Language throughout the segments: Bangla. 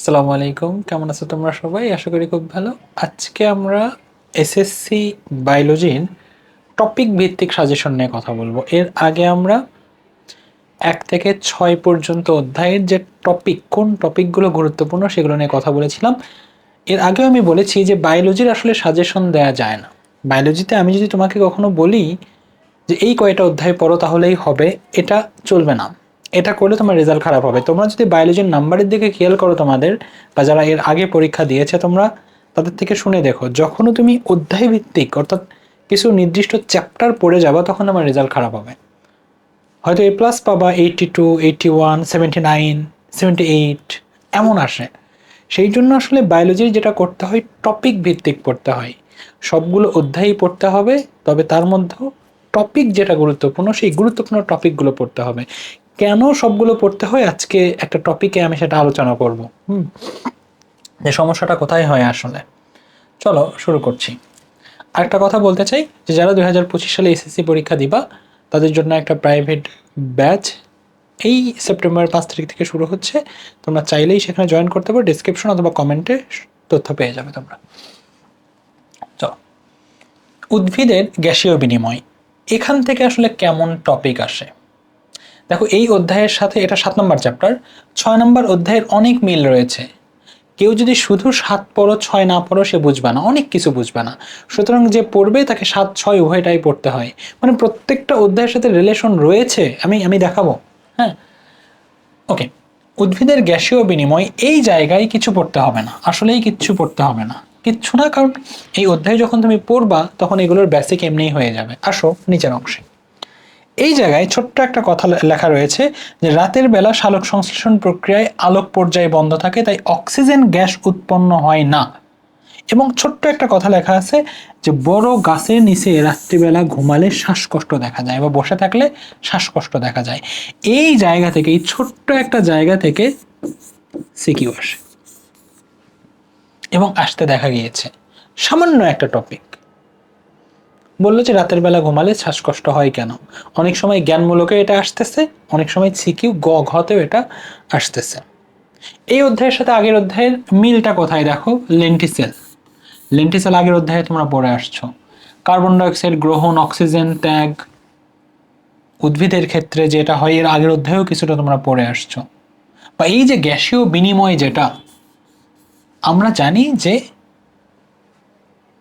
আসসালামু আলাইকুম। কেমন আছো তোমরা সবাই? আশা করি খুব ভালো। আজকে আমরা এসএসসি বায়োলজির টপিক ভিত্তিক সাজেশন নিয়ে কথা বলব। এর আগে আমরা এক থেকে ছয় পর্যন্ত অধ্যায়ের যে টপিক কোন টপিকগুলো গুরুত্বপূর্ণ সেগুলো নিয়ে কথা বলেছিলাম। এর আগেও আমি বলেছি যে বায়োলজির আসলে সাজেশন দেওয়া যায় না। বায়োলজিতে আমি যদি তোমাকে কখনো বলি যে এই কয়টা অধ্যায় পড়ো তাহলেই হবে, এটা চলবে না। এটা করলে তোমার রেজাল্ট খারাপ হবে। তোমরা যদি বায়োলজির নাম্বারের দিকে খেয়াল করো তোমাদের, বা যারা এর আগে পরীক্ষা দিয়েছে তোমরা, তাদের থেকে শুনে দেখো, যখনও তুমি অধ্যায় ভিত্তিক অর্থাৎ কিছু নির্দিষ্ট চ্যাপ্টার পড়ে যাবা, তখন আমার রেজাল্ট খারাপ হবে। হয়তো এ প্লাস পাবা eighty two eighty one seventy nine seventy eight এমন আসে। সেই জন্য আসলে বায়োলজির যেটা করতে হয় টপিক ভিত্তিক পড়তে হয়। সবগুলো অধ্যায়ই পড়তে হবে, তবে তার মধ্যেও টপিক যেটা গুরুত্বপূর্ণ, সেই গুরুত্বপূর্ণ টপিকগুলো পড়তে হবে। কেন সবগুলো পড়তে হয়? আজকে একটা টপিকে আমি সেটা আলোচনা করব। হুম? যে সমস্যাটা কোথায় হয় আসলে? চলো শুরু করছি। আরেকটা কথা বলতে চাই, যে যারা দুই হাজার পঁচিশ সালে এসএসসি পরীক্ষা দিবা, তাদের জন্য একটা প্রাইভেট ব্যাচ এই সেপ্টেম্বর পাঁচ তারিখ থেকে শুরু হচ্ছে। তোমরা চাইলেই সেখানে জয়েন করতে পারো। ডিসক্রিপশন অথবা কমেন্টে তথ্য পেয়ে যাবে তোমরা। চলো। উদ্ভিদের গ্যাসীয় বিনিময়। এখান থেকে আসলে কেমন টপিক আসে? দেখো, এই অধ্যায়ের সাথে এটা সাত নম্বর চ্যাপ্টার ছয় নম্বর অধ্যায়ের অনেক মিল রয়েছে। কেউ যদি শুধু সাত পড়ো, ছয় না পড়ো, সে বুঝবে না, অনেক কিছু বুঝবে না। সুতরাং যে পড়বে, তাকে সাত, ছয় উভয়টাই পড়তে হয়। মানে প্রত্যেকটা অধ্যায়ের সাথে রিলেশন রয়েছে, আমি আমি দেখাবো হ্যাঁ? ওকে উদ্ভিদের গ্যাসীয় বিনিময়, এই জায়গায় কিছু পড়তে হবে না, আসলেই কিচ্ছু পড়তে হবে না। কিচ্ছু না, কারণ এই অধ্যায় যখন তুমি পড়বা, তখন এগুলোর বেসিক এমনিই হয়ে যাবে। আসো, নিচের অংশে। এই জায়গায় ছোট্ট একটা কথা লেখা রয়েছে যে রাতের বেলা সালোক সংশ্লেষণ প্রক্রিয়ায় আলোক পর্যায়ে বন্ধ থাকে, তাই অক্সিজেন গ্যাস উৎপন্ন হয় না। এবং ছোট্ট একটা কথা লেখা আছে যে বড় গাছের নিচে রাত্রিবেলা ঘুমালে শ্বাসকষ্ট দেখা যায় বা বসে থাকলে শ্বাসকষ্ট দেখা যায়। এই জায়গা থেকে এই ছোট্ট একটা জায়গা থেকে সিকিউ আসে। এবং আসতে দেখা গিয়েছে। সামান্য একটা টপিক বলল যে রাতের বেলা ঘুমালে শ্বাসকষ্ট হয় কেন? অনেক সময় জ্ঞানমূলকে এটা আসতেছে, অনেক সময় সিকিউ গ ঘতেও এটা আসতেছে। এই অধ্যায়ের সাথে আগের অধ্যায়ের মিলটা কোথায় দেখো? লেন্টিসেল। লেন্টিসেল আগের অধ্যায়ে তোমরা পড়ে আসছো। কার্বন ডাইঅক্সাইড, গ্রহণ, অক্সিজেন, ত্যাগ, উদ্ভিদের ক্ষেত্রে যেটা হয়, এর আগের অধ্যায়েও কিছুটা তোমরা পড়ে আসছো। বা এই যে গ্যাসীয় বিনিময় যেটা, আমরা জানি যে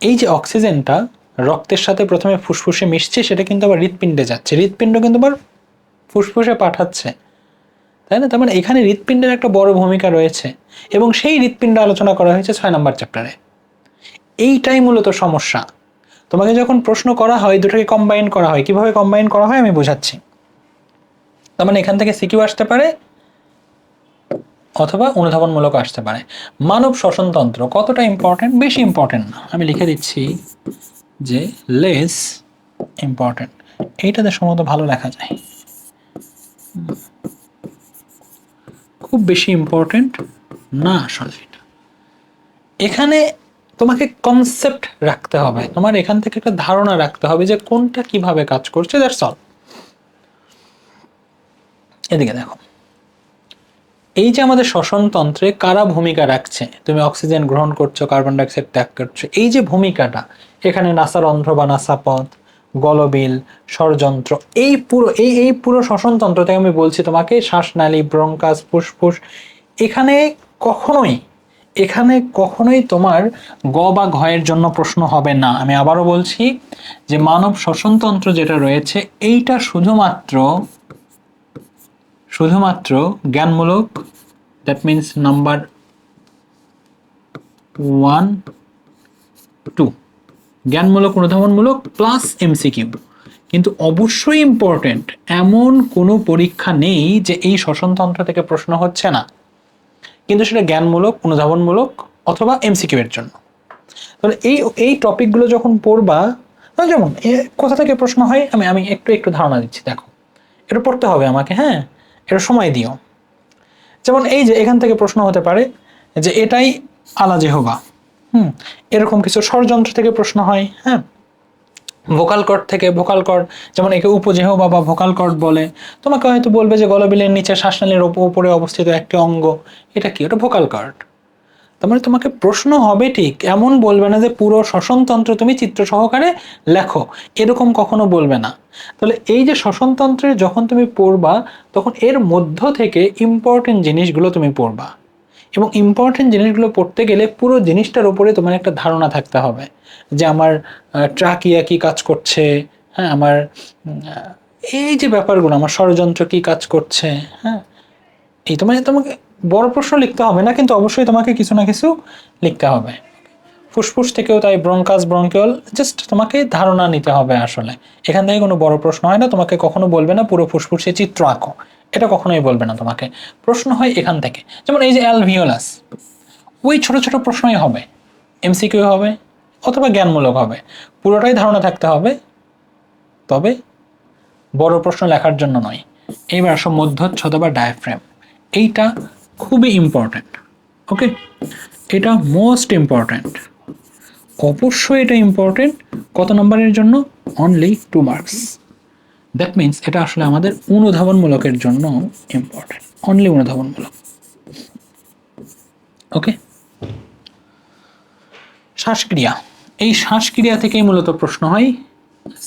এই যে অক্সিজেনটা রক্তের সাথে প্রথমে ফুসফুসে মিশছে, সেটা কিন্তু আবার হৃৎপিণ্ডে যাচ্ছে। হৃৎপিণ্ড কিন্তু আবার ফুসফুসে পাঠাচ্ছে। তাই না? তার মানে এখানে হৃৎপিণ্ডের একটা বড় ভূমিকা রয়েছে। এবং সেই হৃৎপিণ্ড আলোচনা করা হয়েছে ছয় নম্বর চ্যাপ্টারে এইটাই মূলত সমস্যা। তোমাকে যখন প্রশ্ন করা হয়, দুটোকে কম্বাইন করা হয়। কীভাবে কম্বাইন করা হয় আমি বোঝাচ্ছি। তার মানে এখান থেকে সিকিউ আসতে পারে অথবা অনুধাবনমূলক আসতে পারে। মানব শ্বসনতন্ত্র কতটা ইম্পর্টেন্ট বেশি ইম্পর্টেন্ট না। আমি লিখে দিচ্ছি। যে লেস ইম্পর্টেন্ট এইটাতে সম্ভবত ভালো লেখা যায়। খুব বেশি ইম্পর্টেন্ট না আসলে এটা। এখানে তোমাকে কনসেপ্ট রাখতে হবে। তোমার এখান থেকে একটা ধারণা রাখতে হবে যে কোনটা কীভাবে কাজ করছে দ্যাটস অল এদিকে দেখো। এই যে আমাদের শ্বসনতন্ত্রে কারা ভূমিকা রাখছে? তুমি অক্সিজেন গ্রহণ করছ, কার্বন ডাইঅক্সাইড ত্যাগ করছ। এই যে ভূমিকাটা, এখানে নাসারন্ধ্র বা নাসাপথ গলবিল, ষড়যন্ত্র, এই পুরো, এই এই পুরো শ্বসনতন্ত্র থেকে আমি বলছি তোমাকে, শ্বাসনালী ব্রঙ্কাস ফুসফুস, এখানে কখনোই এখানে কখনোই তোমার গ বা ঘয়ের জন্য প্রশ্ন হবে না। আমি আবারও বলছি যে মানব শ্বসনতন্ত্র যেটা রয়েছে, এইটা শুধুমাত্র শুধুমাত্র জ্ঞানমূলক that means number one two জ্ঞানমূলক, অনুধাবনমূলক প্লাস এমসিকিউ কিন্তু অবশ্যই ইম্পর্টেন্ট এমন কোনো পরীক্ষা নেই যে এই শ্বসনতন্ত্র থেকে প্রশ্ন হচ্ছে না। কিন্তু সেটা জ্ঞানমূলক, অনুধাবনমূলক অথবা এমসিকিউ এর জন্য। তাহলে এই এই টপিকগুলো যখন পড়বা যেমন কোথা থেকে প্রশ্ন হয়? আমি আমি একটু একটু ধারণা দিচ্ছি, দেখো। এটা পড়তে হবে আমাকে হ্যাঁ? এটা সময় দিও। যেমন এই যে এখান থেকে প্রশ্ন হতে পারে যে এটাই আলা জেহবা হুম, এরকম কিছু ষড়যন্ত্র থেকে প্রশ্ন হয় হ্যাঁ। ভোকাল কর্ড থেকে ভোকাল কর্ড যেমন একে উপজেহ বা ভোকাল কর্ড বলে। তোমাকে হয়তো বলবে যে গলবিলের নিচে শ্বাসনালীর উপরে অবস্থিত একটি অঙ্গ। এটা কি? ওটা ভোকাল কর্ড। তার মানে তোমাকে প্রশ্ন হবে ঠিক, এমন বলবে না যে পুরো শ্বসনতন্ত্র তুমি চিত্র সহকারে লেখো, এরকম কখনো বলবে না। তাহলে এই যে শ্বসনতন্ত্রে যখন তুমি পড়বা, তখন এর মধ্য থেকে ইম্পর্টেন্ট জিনিসগুলো তুমি পড়বা। এবং ইম্পর্টেন্ট জিনিসগুলো পড়তে গেলে পুরো জিনিসটার ওপরে তোমার একটা ধারণা থাকতে হবে, যে আমার ট্রাকিয়া কি কাজ করছে হ্যাঁ আমার এই যে ব্যাপারগুলো, আমার ষড়যন্ত্র কি কাজ করছে হ্যাঁ এই তোমার তোমাকে বড় প্রশ্ন লিখতে হবে না, কিন্তু অবশ্যই তোমাকে কিছু না কিছু লিখতে হবে। ফুসফুস থেকেও তাই ব্রঙ্কাস, ব্রঙ্কিওল জাস্ট তোমাকে ধারণা নিতে হবে আসলে। এখান থেকে কোনো বড় প্রশ্ন হয় না, তোমাকে কখনো বলবে না, পুরো ফুসফুসে চিত্র আঁকো। এটা কখনোই বলবে না তোমাকে। প্রশ্ন হয় এখান থেকে। যেমন এই যে অ্যালভিওলাস, ওই ছোট ছোট প্রশ্নই হবে। এমসিকিউ হবে, অথবা জ্ঞানমূলক হবে। পুরোটাই ধারণা থাকতে হবে। তবে বড় প্রশ্ন লেখার জন্য নয়। এবার আসো মধ্যচ্ছদা বা ডায়াফ্রেম এইটা খুবই ইম্পর্ট্যান্ট ওকে এটা মোস্ট ইম্পর্ট্যান্ট অবশ্যই এটা ইম্পর্ট্যান্ট কত নম্বরের জন্য? Only two marks that means এটা আসলে আমাদের অনুধাবনমূলকের জন্য ইম্পর্ট্যান্ট অনলি অনুধাবনমূলক। ওকে শ্বাসক্রিয়া। এই শ্বাসক্রিয়া থেকেই মূলত প্রশ্ন হয়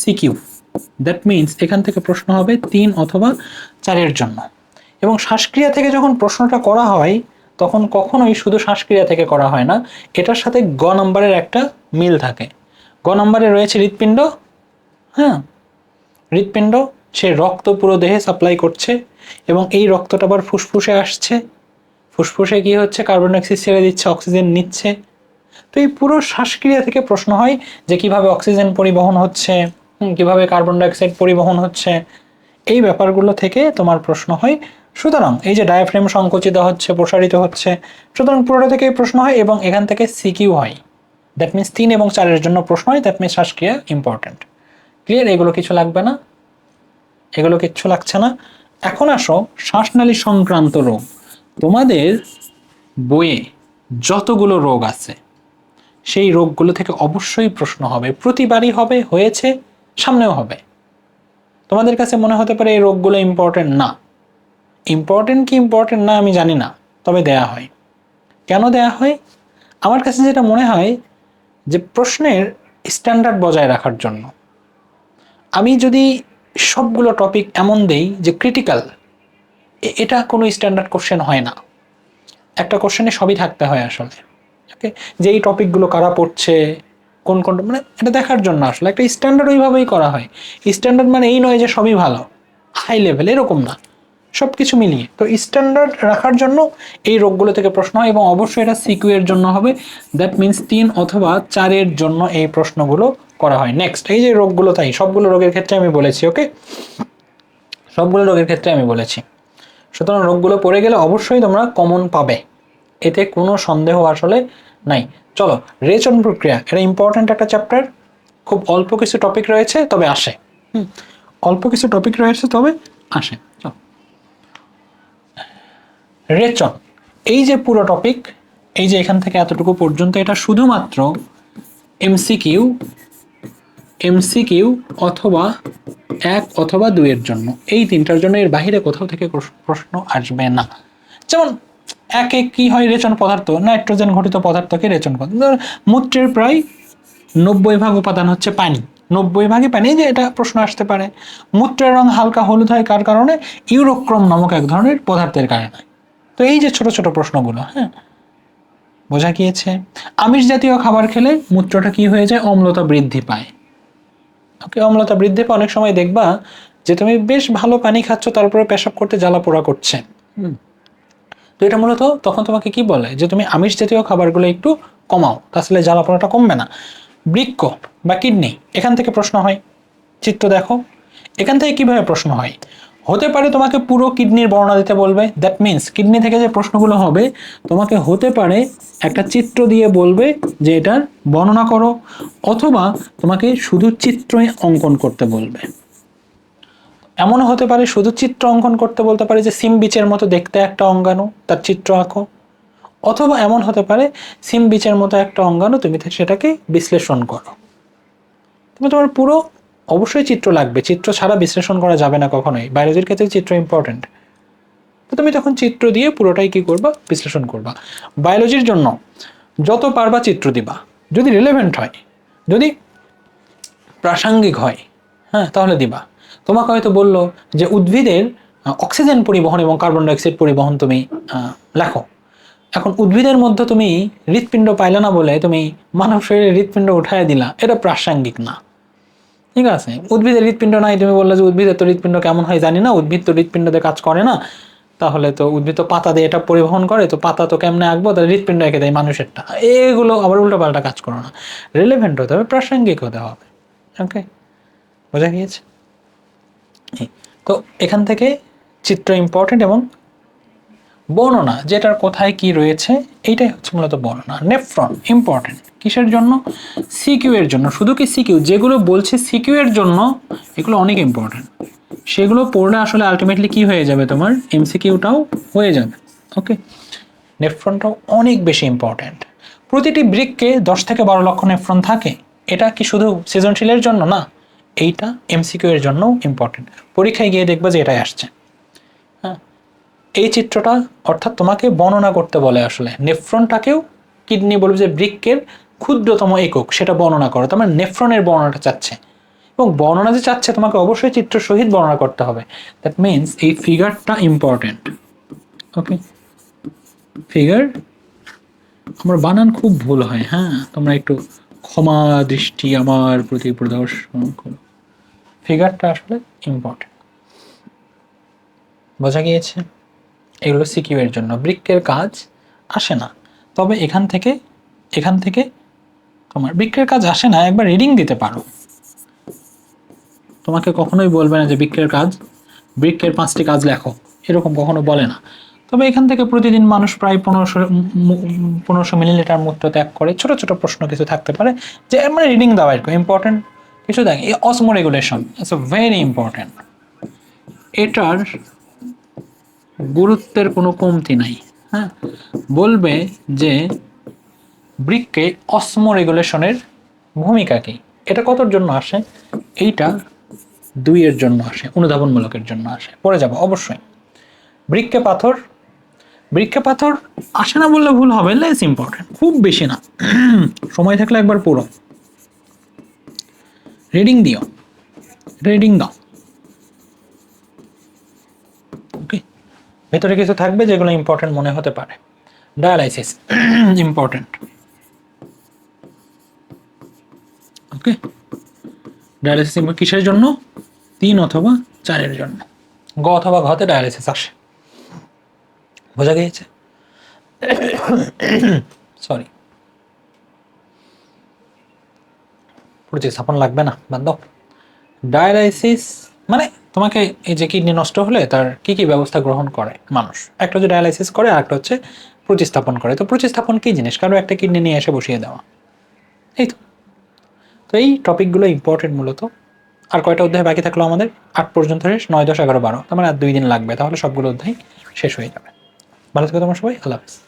সিকিউ দ্যাট মিন্স এখান থেকে প্রশ্ন হবে তিন অথবা চারের জন্য। এবং শ্বাসক্রিয়া থেকে যখন প্রশ্নটা করা হয়, তখন কখনোই শুধু শ্বাসক্রিয়া থেকে করা হয় না, এটার সাথে গ নম্বরের একটা মিল থাকে। গ নম্বরে রয়েছে হৃৎপিণ্ড হ্যাঁ? হৃৎপিণ্ড, সে রক্ত পুরো দেহে সাপ্লাই করছে এবং এই রক্তটা আবার ফুসফুসে আসছে। ফুসফুসে কি হচ্ছে কার্বন ডাইঅক্সাইড ছেড়ে দিচ্ছে অক্সিজেন নিচ্ছে। তো এই পুরো শ্বাসক্রিয়া থেকে প্রশ্ন হয় যে কীভাবে অক্সিজেন পরিবহন হচ্ছে কীভাবে কার্বন ডাইঅক্সাইড পরিবহন হচ্ছে। এই ব্যাপারগুলো থেকে তোমার প্রশ্ন হয় সুতরাং এই যে ডায়াফ্রেম সংকুচিত হচ্ছে, প্রসারিত হচ্ছে, সুতরাং পুরোটা থেকে প্রশ্ন হয় এবং এখান থেকে সিকিউ হয়। দ্যাট মিনস তিন এবং চারের জন্য প্রশ্ন হয় দ্যাট মিনস শ্বাসক্রিয়া ইম্পর্টেন্ট ক্লিয়ার এগুলো কিছু লাগবে না? এগুলো কিচ্ছু লাগছে না? এখন আসো শ্বাসনালী সংক্রান্ত রোগ। তোমাদের বইয়ে যতগুলো রোগ আছে, সেই রোগগুলো থেকে অবশ্যই প্রশ্ন হবে। প্রতিবারই হবে, হয়েছে, সামনেও হবে। তোমাদের কাছে মনে হতে পারে এই রোগগুলো ইম্পর্টেন্ট না। ইম্পর্টেন্ট কি ইম্পর্টেন্ট না আমি জানি না, তবে দেয়া হয়। কেন দেয়া হয়? আমার কাছে যেটা মনে হয় যে প্রশ্নের স্ট্যান্ডার্ড বজায় রাখার জন্য। আমি যদি সবগুলো টপিক এমন দেই যে ক্রিটিক্যাল এটা কোনো স্ট্যান্ডার্ড কোশ্চেন হয় না। একটা কোশ্চেনে সবই থাকতে হয় আসলে। ওকে যে এই টপিকগুলো কারা পড়ছে, কোন কোন মানে এটা দেখার জন্য আসলে। একটা স্ট্যান্ডার্ড ওইভাবেই করা হয়। স্ট্যান্ডার্ড মানে এই নয় যে সবই ভালো। হাই লেভেল এরকম না। সব কিছু মিলিয়ে। তো স্ট্যান্ডার্ড রাখার জন্য এই রোগগুলো থেকে প্রশ্ন হয় এবং অবশ্যই এটা সিকিউ এর জন্য হবে। দ্যাট মিন্স তিন অথবা চারের জন্য এই প্রশ্নগুলো করা হয়। নেক্সট এই যে রোগগুলো তাই সবগুলো রোগের ক্ষেত্রে আমি বলেছি ওকে সবগুলো রোগের ক্ষেত্রে আমি বলেছি। সুতরাং রোগগুলো পড়ে গেলে অবশ্যই তোমরা কমন পাবে। এতে কোনো সন্দেহ আসলে নাই। চলো রেচন প্রক্রিয়া এটা ইম্পর্ট্যান্ট একটা চ্যাপ্টার খুব অল্প কিছু টপিক রয়েছে তবে আসে। হুম, অল্প কিছু টপিক রয়েছে তবে আসে। রেচন। এই যে পুরো টপিক এই যে এখান থেকে এতটুকু পর্যন্ত, এটা শুধুমাত্র এমসিকিউ এমসিকিউ অথবা এক অথবা দুইয়ের জন্য। এই তিনটার জন্য এর বাইরে কোথাও থেকে প্রশ- প্রশ্ন আসবে না। যেমন, একে কি হয় রেচন পদার্থ? নাইট্রোজেন ঘটিত পদার্থকে রেচন পদার্থ মূত্রের প্রায় নব্বই ভাগ উপাদান হচ্ছে পানি। নব্বই ভাগে পানি, যে এটা প্রশ্ন আসতে পারে। মূত্রের রং হালকা হলুদ হয় কার কারণে? ইউরোক্রম নামক এক ধরনের পদার্থের কারণে। তো এই যে ছোট ছোট প্রশ্নগুলো হ্যাঁ বোঝা গিয়েছে। আমিষ জাতীয় খাবার খেলে মূত্রটা কি হয়ে যায়? অম্লতা বৃদ্ধি পায়। ওকে অম্লতা বৃদ্ধি পায়, অনেক সময় দেখবা যে তুমি বেশ ভালো পানি খাচ্ছ, তারপরে পেশাব করতে জ্বালা পোড়া করছে। তো এটা মূলত তখন তোমাকে কি বলে? যে তুমি আমিষ জাতীয় খাবারগুলো একটু কমাও তাহলে জ্বালা পোড়াটা কমবে না। বৃক্ক বা কিডনি, এখান থেকে প্রশ্ন হয়। চিত্র দেখো। এখান থেকে কীভাবে প্রশ্ন হয়? হতে পারে তোমাকে পুরো কিডনির বর্ণনা দিতে বলবে। দ্যাট মিন্স কিডনি থেকে যে প্রশ্নগুলো হবে, তোমাকে হতে পারে একটা চিত্র দিয়ে বলবে যে এটার বর্ণনা করো, অথবা তোমাকে শুধু চিত্রই অঙ্কন করতে বলবে। এমনও হতে পারে শুধু চিত্র অঙ্কন করতে বলতে পারে যে সিম বিচের মতো দেখতে একটা অঙ্গাণু, তার চিত্র আঁকো। অথবা এমন হতে পারে সিম বিচের মতো একটা অঙ্গাণু, তুমি সেটাকে বিশ্লেষণ করো। তুমি তোমার পুরো অবশ্যই চিত্র লাগবে। চিত্র ছাড়া বিশ্লেষণ করা যাবে না কখনোই। বায়োলজির ক্ষেত্রে চিত্র ইম্পর্টেন্ট তো তুমি তখন চিত্র দিয়ে পুরোটাই কি করবা? বিশ্লেষণ করবা। বায়োলজির জন্য যত পারবা চিত্র দিবা। যদি রিলেভেন্ট হয়, যদি প্রাসঙ্গিক হয় হ্যাঁ তাহলে দিবা। তোমাকে হয়তো বলল যে উদ্ভিদের অক্সিজেন পরিবহন এবং কার্বন ডাইঅক্সাইড পরিবহন তুমি লেখো। এখন উদ্ভিদের মধ্যে তুমি হৃৎপিণ্ড পাইলে না বলে তুমি মানব শরীরে হৃৎপিণ্ড উঠায় দিলা। এটা প্রাসঙ্গিক না। ঠিক আছে? উদ্ভিদের হৃৎপিণ্ড নাই, তুমি বললে যে উদ্ভিদের তো হৃৎপিণ্ড কেমন হয় জানি না, উদ্ভিদ তো হৃৎপিণ্ডতে কাজ করে না। তাহলে তো উদ্ভিদ তো পাতা দিয়ে এটা পরিবহন করে, তো পাতা তো কেমনে আঁকবো? তাহলে হৃৎপিণ্ড এঁকে দেয় মানুষেরটা। এগুলো আবার উল্টো পাল্টা কাজ করো না। রিলেভেন্ট হতে হবে, প্রাসঙ্গিক হতে হবে। ওকে বোঝা গিয়েছে। তো এখান থেকে চিত্র ইম্পর্টেন্ট এবং বর্ণনা, যেটার কোথায় কি রয়েছে, এইটাই হচ্ছে মূলত বর্ণনা। নেফ্রন ইম্পর্টেন্ট কিসের জন্য? সিকিউ এর জন্য। শুধু কি সিকিউ যেগুলো বলছে সিকিউ এর জন্য, এগুলো অনেক ইম্পর্টেন্ট সেগুলো পড়লে আসলে আলটিমেটলি কি হয়ে যাবে তোমার? এমসিকিউটাও হয়ে যাবে। ওকে নেফ্রনটাও অনেক বেশি ইম্পর্ট্যান্ট প্রতিটি ব্রিককে দশ থেকে বারো লক্ষ নেফ্রন থাকে। এটা কি শুধু সৃজনশীলের জন্য না? এইটা এমসিকিউ এর জন্যও ইম্পর্টেন্ট পরীক্ষায় গিয়ে দেখবে যে এটাই আসছে। এই চিত্রটা অর্থাৎ তোমাকে বর্ণনা করতে বলে আসলে। নেফ্রনটাকেও কিডনি বলবে যে বৃক্কের ক্ষুদ্রতম একক, সেটা বর্ণনা করো। তোমার নেফ্রনের বর্ণনাটা চাচ্ছে। এবং বর্ণনা যে চাচ্ছে, তোমাকে অবশ্যই চিত্র সহিত বর্ণনা করতে হবে। দ্যাট মিনস এই ফিগারটা ইম্পর্টেন্ট ওকে ফিগার আমার বানান খুব ভুল হয় হ্যাঁ? তোমরা একটু ক্ষমা দৃষ্টি আমার প্রতি প্রদর্শন করো। ফিগারটা আসলে ইম্পর্টেন্ট বোঝা গিয়েছে? এগুলো সিকিউ জন্য। বৃক্কের কাজ আসে না। তবে এখান থেকে এখান থেকে তোমার বৃক্কের কাজ আসে না, একবার রিডিং দিতে পারো। তোমাকে কখনোই বলবে না যে বৃক্কের কাজ বৃক্কের পাঁচটি কাজ লেখো। এরকম কখনো বলে না। তবে এখান থেকে প্রতিদিন মানুষ প্রায় পনেরোশো পনেরোশো মিলিলিটার মূত্র ত্যাগ করে। ছোট ছোট প্রশ্ন কিছু থাকতে পারে যে মানে রিডিং দেওয়া এরকম ইম্পর্টেন্ট কিছু দেখ। এই osmoregulation it's very important এটার গুরুত্বের কোনো কমতি নাই হ্যাঁ? বলবে যে বৃক্কে অসম রেগুলেশনের ভূমিকা কি? এটা কতর জন্য আসে? এইটা দুইয়ের জন্য আসে, অনুধাবনমূলকের জন্য আসে। পড়ে যাব, অবশ্যই। বৃক্কে পাথর। বৃক্কে পাথর আসে না বললে ভুল হবে লেস ইম্পর্টেন্ট খুব বেশি না। সময় থাকলে একবার পুরো রিডিং দিও। রিডিং দাও ওকে ভেতরে কিছু থাকবে যেগুলো ইম্পর্টেন্ট মনে হতে পারে। ডায়ালাইসিস ইম্পর্টেন্ট ওকে ডায়ালিসিস কিসের জন্য? তিন অথবা চারের জন্য। গ অথবা ঘতে ডায়ালিসিস আসে। বোঝা গিয়েছে? সরি প্রতিস্থাপন লাগবে না, বাদ দাও। ডায়ালাইসিস মানে তোমাকে এই যে কিডনি নষ্ট হলে তার কি কি ব্যবস্থা গ্রহণ করে মানুষ? একটা হচ্ছে ডায়ালাইসিস করে আর একটা হচ্ছে প্রতিস্থাপন করে। তো প্রতিস্থাপন কি জিনিস? কারও একটা কিডনি নিয়ে এসে বসিয়ে দেওয়া। এই তো। তো এই টপিকগুলো ইম্পর্টেন্ট মূলত। আর কয়টা অধ্যায় বাকি থাকল আমাদের? আট পর্যন্ত শেষ, নয়, দশ, এগারো, বারো। তার মানে আর দুই দিন লাগবে। তাহলে সবগুলো অধ্যায় শেষ হয়ে যাবে। ভালো থেকো তোমার সবাই। আল্লাহ হাফিজ।